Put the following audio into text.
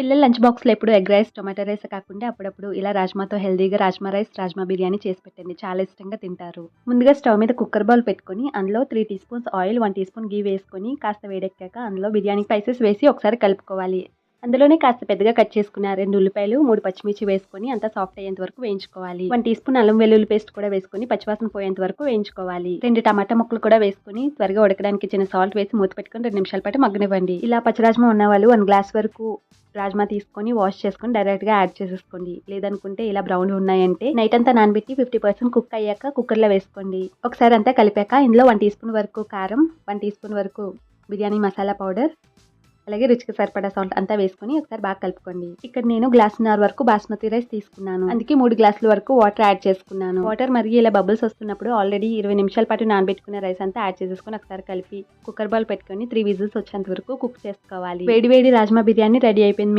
పిల్లల లంచ్ బాక్స్లో ఎప్పుడు ఎగ్ రైస్ టొమాటో రైస్ కాకుండా అప్పుడప్పుడు ఇలా రాజ్మాతో హెల్దీగా రాజ్మా రైస్ రాజ్మా బిర్యానీ చేసి పెట్టండి. చాలా ఇష్టంగా తింటారు. ముందుగా స్టవ్ మీద కుక్కర్ బౌల్ పెట్టుకొని అందులో three teaspoons oil one teaspoon ghee వేసుకొని కాస్త వేడెక్కాక అందులో బిర్యానీ స్పైసెస్ వేసి ఒకసారి కలుపుకోవాలి. అందులోనే కాస్త పెద్దగా కట్ చేసుకున్న రెండు ఉల్లిపాయలు మూడు పచ్చిమిర్చి వేసుకొని అంతా సాఫ్ట్ అయ్యేంత వరకు వేయించుకోవాలి. వన్ టీ స్పూన్ అల్లం వెల్లుల్లి పేస్ట్ కూడా వేసుకొని పచ్చివాసన పోయేంత వరకు వేయించుకోవాలి. రెండు టమాటా ముక్కలు కూడా వేసుకొని త్వరగా ఉడకడానికి చిన్న సాల్ట్ వేసి మూత పెట్టుకొని రెండు నిమిషాల పాటు మగ్గనివ్వండి. ఇలా పచ్చరాజ్మా ఉన్న వాళ్ళు వన్ గ్లాస్ వరకు రాజ్మా తీసుకొని వాష్ చేసుకొని డైరెక్ట్గా యాడ్ చేసేసుకోండి. లేదనుకుంటే ఇలా బ్రౌన్ ఉన్నాయంటే నైట్ అంతా నానబెట్టి ఫిఫ్టీ పర్సెంట్ కుక్ అయ్యాక కుక్కర్లో వేసుకోండి. ఒకసారి అంతా కలిపాక ఇందులో వన్ టీ స్పూన్ వరకు కారం వన్ టీ స్పూన్ వరకు బిర్యానీ మసాలా పౌడర్ అలాగే రుచికి సరిపడా సాల్ట్ అంతా వేసుకొని ఒకసారి బాగా కలుపుకోండి. ఇక్కడ నేను గ్లాసున్నర వరకు బాస్మతి రైస్ తీసుకున్నాను. అందుకే మూడు గ్లాసుల వరకు వాటర్ యాడ్ చేసుకున్నాను. వాటర్ మరిగి ఇలా బబుల్స్ వస్తున్నప్పుడు ఆల్రెడీ ఇరవై నిమిషాల పాటు నానబెట్టుకున్న రైస్ అంతా యాడ్ చేసేసుకొని ఒకసారి కలిపి కుక్కర్ బాల్ పెట్టుకొని త్రీ విజిల్స్ వచ్చేంత వరకు కుక్ చేసుకోవాలి. వేడి వేడి రాజ్మా బిర్యానీ రెడీ అయిపోయింది మీకు